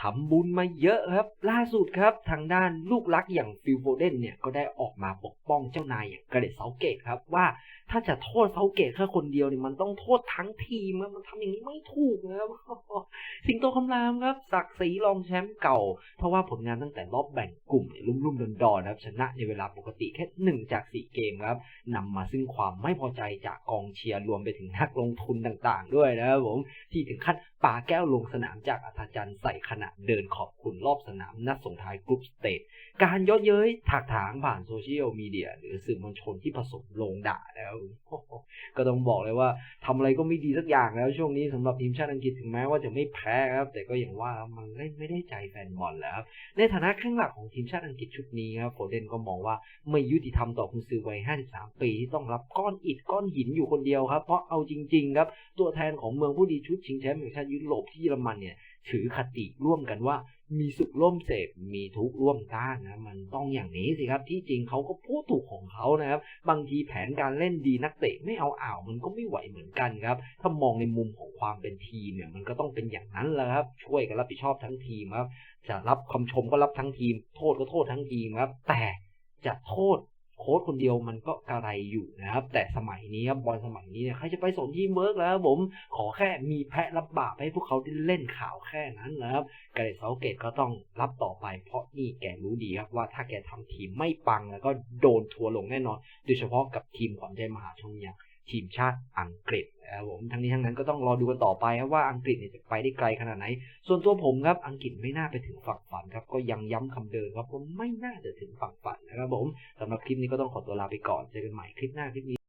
ทำบุญมาเยอะครับ ล่าสุดครับ ทางด้านลูกรักอย่างฟิลโฟเดนเนี่ยก็ได้ออกมาปกป้องเจ้านายอย่างกระเดตเซาเกตครับว่า ถ้าจะโทษเซาเกตแค่คนเดียวเนี่ยมันต้องโทษทั้งทีมครับมันทำอย่างนี้ไม่ถูกนะครับสิงโตคำรามครับศักดิ์ศรีรองแชมป์เก่า เพราะว่าผลงานตั้งแต่รอบแบ่งกลุ่มเนี่ยรุ่มๆดอนๆนะครับ ชนะในเวลาปกติแค่หนึ่งจากสี่เกมครับนำมาซึ่งความไม่พอใจจากกองเชียร์รวมไปถึงนักลงทุนต่างๆ ด้วยนะครับผมที่ถึงขั้นปาแก้วลงสนามจากอัธจันทร์ใส่ขณะเดินขอบคุณรอบสนามนัดส่งท้ายกรุ๊ปสเตจการย้อเย้ยถากถางผ่านโซเชียลมีเดียหรือสื่อมวลชนที่ผสมลงด่าแล้วก็ต้องบอกเลยว่าทำอะไรก็ไม่ดีสักอย่างแล้วช่วงนี้สำหรับทีมชาติอังกฤษถึงแม้ว่าจะไม่แพ้ครับ แต่ก็อย่างว่ามันเล่นไม่ได้ใจแฟนบอลแล้วครับในฐานะข้างหลักของทีมชาติอังกฤษชุดนี้ครับโฟเดนก็มองว่าไม่ยุติธรรมต่อคุณซือวัย 53 ปีที่ต้องรับก้อนอิฐก้อนหินอยู่คนเดียวครับเพราะเอาจริงๆครับตัวแทนของเมืองผู้ดีชุดชิงแชมป์แห่งชาติยุโรปที่เยอรมันเนี่ย ถือคติร่วมกันว่า มีสุขร่วมเสพมีทุกข์ร่วมต้านนะมันต้องอย่างนี้สิครับ ที่จริงเขาก็พูดถูกของเขานะครับ บางทีแผนการเล่นดีนักเตะไม่เอาอ่าวมันก็ไม่ไหวเหมือนกันครับ ถ้ามองในมุมของความเป็นทีมเนี่ยมันก็ต้องเป็นอย่างนั้นแหละครับ ช่วยกันรับผิดชอบทั้งทีมครับจะรับคำชมก็รับทั้งทีม โทษก็โทษทั้งทีมครับ แต่จะโทษ โค้ชคนเดียวมันก็กระไรอยู่นะครับ แต่สมัยนี้ครับบอลสมัยนี้เนี่ยใครจะไปสนทีมเวิร์กแล้วผมขอแค่มีแพะรับบาปให้พวกเขาได้เล่นข่าวแค่นั้นนะครับกาเรตเซาเกตก็ต้องรับต่อไป เพราะนี่แกรู้ดีครับว่าถ้าแกทำทีมไม่ปังแล้วก็โดนทัวลงแน่นอน โดยเฉพาะกับทีมขวัญใจมหาชนอย่างทีมชาติอังกฤษนะครับผมทั้งนี้ทั้งนั้นก็ต้องรอดูกันต่อไปครับว่าอังกฤษเนี่ยจะไปได้ไกลขนาดไหน ส่วนตัวผมครับอังกฤษไม่น่าไปถึงฝั่งฝันครับก็ยังย้ำคำเดิมครับว่าไม่น่าจะถึงฝั่งฝันนะครับผม สำหรับคลิปนี้ก็ต้องขอตัวลาไปก่อน เจอกันใหม่คลิปหน้าคลิปนี้